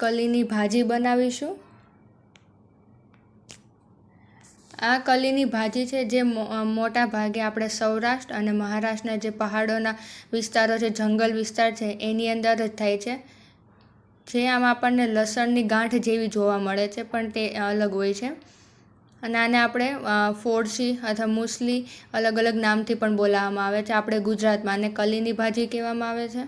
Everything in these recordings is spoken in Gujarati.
કલીની ભાજી બનાવીશું. આ કલીની ભાજી છે જે મોટા ભાગે આપણે સૌરાષ્ટ્ર અને મહારાષ્ટ્રના જે પહાડોના વિસ્તારો છે, જંગલ વિસ્તાર છે, એની અંદર જ થાય છે. જે આમ આપણને લસણની ગાંઠ જેવી જોવા મળે છે, પણ તે અલગ હોય છે. અને આને આપણે ફોડસી અથવા મુસલી અલગ અલગ નામથી પણ બોલાવવામાં આવે છે. આપણે ગુજરાતમાં આને કલીની ભાજી કહેવામાં આવે છે.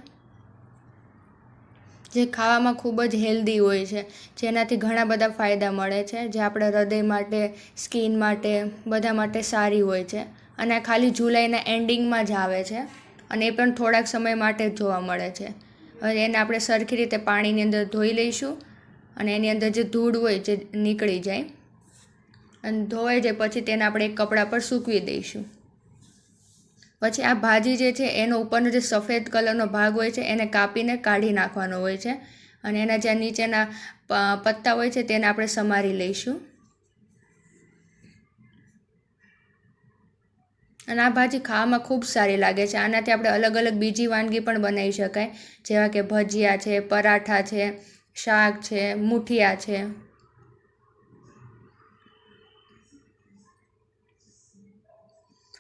જે ખાવામાં ખૂબ જ હેલ્ધી હોય છે, જેનાથી ઘણા બધા ફાયદા મળે છે, જે આપણે હૃદય માટે, સ્કિન માટે, બધા માટે સારી હોય છે. અને ખાલી જુલાઈના એન્ડિંગમાં જ આવે છે અને એ પણ થોડાક સમય માટે જ જોવા મળે છે. હવે એને આપણે સરખી રીતે પાણીની અંદર ધોઈ લઈશું અને એની અંદર જે ધૂળ હોય જે નીકળી જાય, અને ધોવાઈ જાય પછી તેને આપણે એક કપડા પર સૂકવી દઈશું. પછી આ ભાજી જે છે, એનો ઉપરનો જે સફેદ કલરનો ભાગ હોય છે, એને કાપીને કાઢી નાખવાનો હોય છે. અને એના જે નીચેના પત્તા હોય છે, તેને આપણે સમારી લઈશું. અને આ ભાજી ખાવામાં ખૂબ સારી લાગે છે. આનાથી આપણે અલગ અલગ બીજી વાનગી પણ બનાવી શકાય. જેવા કે ભજીયા છે, પરાઠા છે, શાક છે, મુઠિયા છે.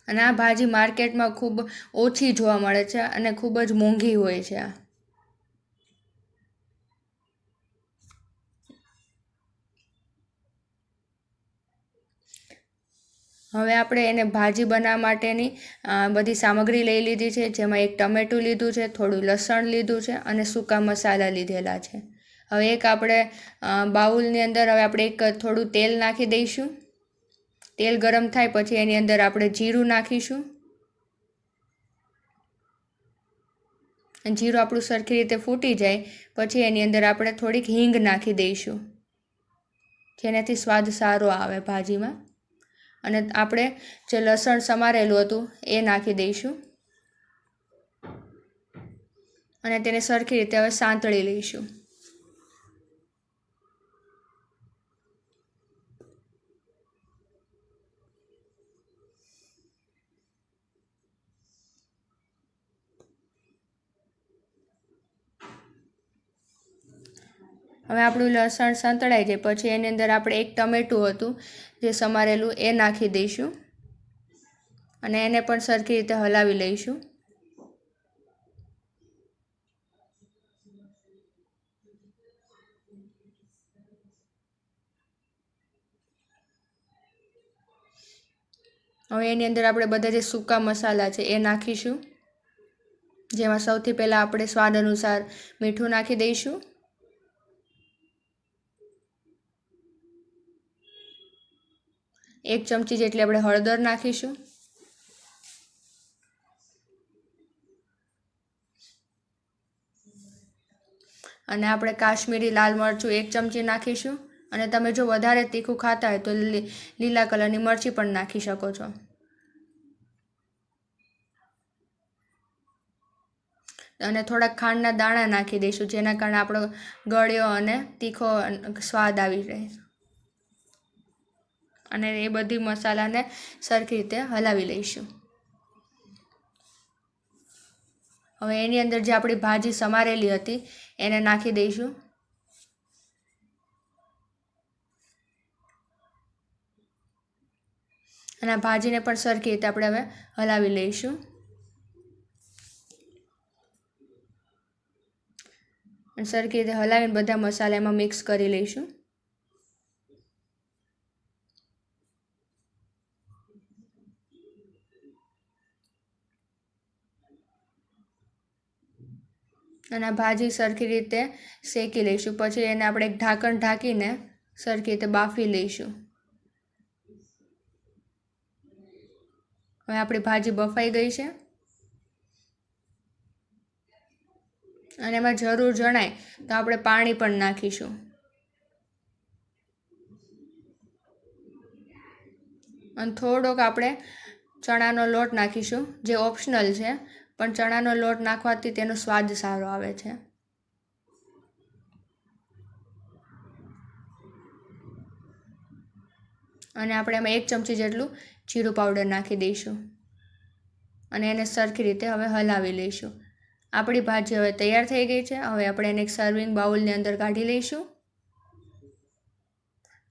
અને આ ભાજી માર્કેટમાં ખૂબ ઓછી જોવા મળે છે અને ખૂબ જ મોંઘી હોય છે હવે આપણે એને ભાજી બનાવવા માટેની બધી સામગ્રી લઈ લીધી છે. જેમાં એક ટમેટું લીધું છે, થોડું લસણ લીધું છે અને સૂકા મસાલા લીધેલા છે. હવે એક આપણે બાઉલની અંદર હવે આપણે એક થોડું તેલ નાખી દઈશું. તેલ ગરમ થાય પછી એની અંદર આપણે જીરું નાખીશું. જીરું આપણું સરખી રીતે ફૂટી જાય પછી એની અંદર આપણે થોડીક હિંગ નાખી દઈશું. જેનાથી સ્વાદ સારો આવે ભાજીમાં. અને આપણે જે લસણ સમારેલું હતું એ નાખી દઈશું. અને તેને સરખી રીતે હવે સાંતળી લઈશું. હવે આપણું લસણ સંતળાઈ જાય. પછી એની અંદર આપણે એક ટમેટું હતું, જે સમારેલું એ નાખી દઈશું. અને એને પણ સરખી રીતે હલાવી લઈશું. હવે એની અંદર આપણે બધા જે સૂકા મસાલા છે એ નાખીશું. જેમાં સૌથી પહેલાં આપણે સ્વાદ અનુસાર મીઠું નાખી દઈશું. એક ચમચી જેટલી આપણે હળદર નાખીશું. અને આપણે કાશ્મીરી લાલ મરચું એક ચમચી નાખીશું. અને તમે જો વધારે તીખું ખાતા હોય તો લીલા કલરની મરચી પણ નાખી શકો છો. અને થોડાક ખાંડના દાણા નાખી દઈશું, જેના કારણે આપણો ગળ્યો અને તીખો સ્વાદ આવી રહે. અને એ બધી મસાલાને સરખી રીતે હલાવી લઈશું. હવે એની અંદર જે આપણી ભાજી સમારેલી હતી, એને નાખી દઈશું. અને ભાજીને પણ સરખી રીતે આપણે હવે હલાવી લઈશું. સરખી રીતે હલાવીને બધા મસાલા એમાં મિક્સ કરી લઈશું. અને ભાજી સરખી રીતે શેકી લઈશું. પછી એને આપણે એક ઢાંકણ ઢાંકીને સરખી રીતે બાફી લઈશું. હવે આપણી ભાજી બફાઈ ગઈ છે. અને એમાં જરૂર જણાય તો આપણે પાણી પણ નાખીશું. અને થોડોક આપણે ચણાનો લોટ નાખીશું, જે ઓપ્શનલ છે. પણ ચણાનો લોટ નાખવાથી તેનો સ્વાદ સારો આવે છે. અને આપણે એમાં એક ચમચી જેટલું જીરું પાવડર નાખી દઈશું. અને એને સરખી રીતે હવે હલાવી લઈશું. આપણી ભાજી હવે તૈયાર થઈ ગઈ છે. હવે આપણે એને એક સર્વિંગ બાઉલની અંદર કાઢી લઈશું.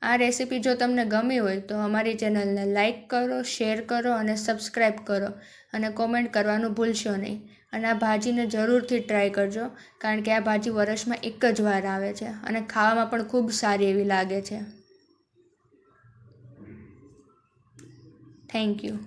આ રેસીપી જો તમને ગમી હોય તો અમારી ચેનલને લાઇક કરો, શેર કરો અને સબસ્ક્રાઈબ કરો અને કોમેન્ટ કરવાનું ભૂલશો નહીં. અને આ ભાજીને જરૂરથી ટ્રાય કરજો, કારણ કે આ ભાજી વર્ષમાં એક જ વાર આવે છે અને ખાવામાં પણ ખૂબ સારી એવી લાગે છે. Thank you.